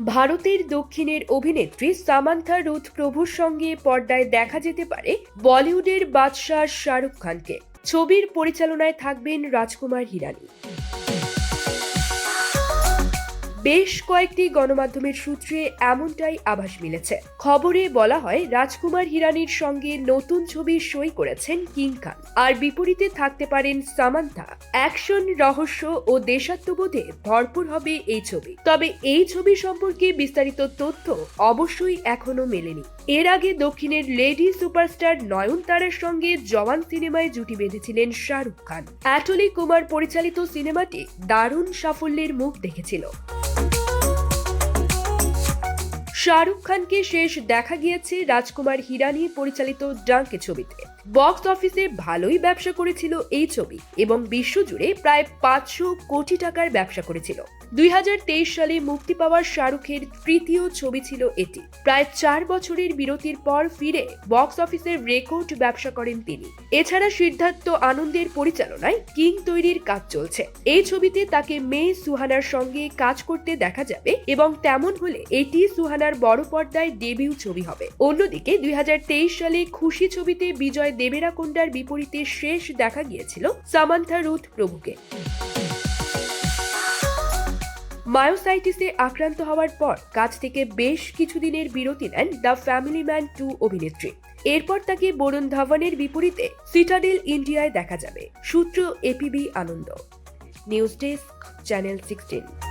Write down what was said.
ভারতের দক্ষিণের অভিনেত্রী সামান্থা রুথ প্রভুর সঙ্গে পর্দায় দেখা যেতে পারে বলিউডের বাদশাহ শাহরুখ খানকে। ছবির পরিচালনায় থাকবেন রাজকুমার হিরানি। বেশ কয়েকটি গণমাধ্যমের সূত্রে এমনটাই আভাস মিলেছে। খবরে বলা হয়, রাজকুমার হিরানির সঙ্গে নতুন ছবি সই করেছেন কিং খান। আর বিপরীতে থাকতে পারেন সামান্থা। অ্যাকশন, রহস্য ও দেশাত্মবোধে ভরপুর হবে এই ছবি। তবে এই ছবি সম্পর্কে বিস্তারিত তথ্য অবশ্যই এখনও মেলেনি। এর আগে দক্ষিণের লেডি সুপারস্টার নয়নতারার সঙ্গে জওয়ান সিনেমায় জুটি বেঁধেছিলেন শাহরুখ খান। অ্যাটলি কুমার পরিচালিত সিনেমাটি দারুণ সাফল্যের মুখ দেখেছিল। শাহরুখ খানকে শেষ দেখা গিয়েছে রাজকুমার হিরানি পরিচালিত ডাঙ্কে ছবিতে। বক্স অফিসে ভালোই ব্যবসা করেছিল এই ছবি এবং বিশ্বজুড়ে প্রায় পাঁচশো কোটি টাকার ব্যবসা করেছিল। দুই হাজার তেইশ সালে মুক্তি পাওয়া শাহরুখের তৃতীয় ছবি ছিল এটি। প্রায় চার বছরের বিরতির পর ফিরে বক্স অফিসের রেকর্ড ব্যবসা করেন তিনি। এছাড়া সিদ্ধার্থ আনন্দের পরিচালনায় কিং তৈরির কাজ চলছে। এই ছবিতে তাকে মেয়ে সুহানার সঙ্গে কাজ করতে দেখা যাবে এবং তেমন হলে এটি সুহানার বড় পর্দায় ডেবিউ ছবি হবে। অন্যদিকে দুই সালে খুশি ছবিতে বিজয় দেবেরাকোন্ডার বিপরীতে শেষ দেখা গিয়েছিল সামান্থা রুথ প্রভুকে। মায়োসাইটিসে আক্রান্ত হওয়ার পর কাজ থেকে বেশ কিছুদিনের বিরতি নেন দ্য ফ্যামিলি ম্যান টু অভিনেত্রী। এরপর তাকে বরুণ ধাওয়ানের বিপরীতে সিটাডেল ইন্ডিয়ায় দেখা যাবে। সূত্র ABP Ananda. News desk, channel sixteen.